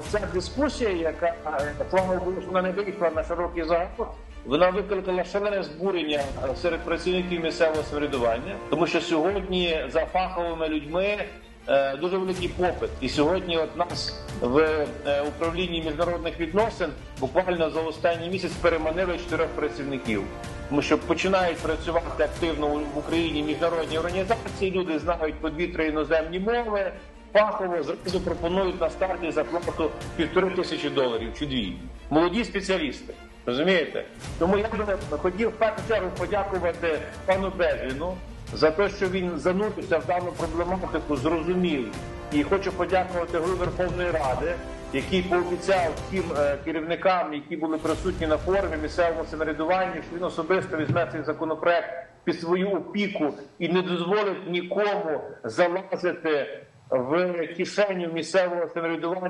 Ця дискусія, яка вона не вийшла на широкий загал, вона викликала шалене збурення серед працівників місцевого самоврядування, тому що сьогодні за фаховими людьми е, дуже великий попит. І сьогодні, от нас в е, управлінні міжнародних відносин буквально за останній місяць переманили чотирьох працівників. Тому що починають працювати активно в Україні міжнародні організації, люди знають по дві-три іноземні мови, фахово зразу пропонують на старті зарплату півтори тисячі доларів чи дві. Молоді спеціалісти. Розумієте? Тому я би хотів в першу чергу подякувати пану Безвіну за те, що він занурився в дану проблематику, зрозумів. І хочу подякувати голові Верховної Ради, який пообіцяв тим е, керівникам, які були присутні на форумі місцевого самоврядування, що він особисто візьме цей законопроект під свою опіку і не дозволить нікому залазити в кишеню місцевого самоврядування.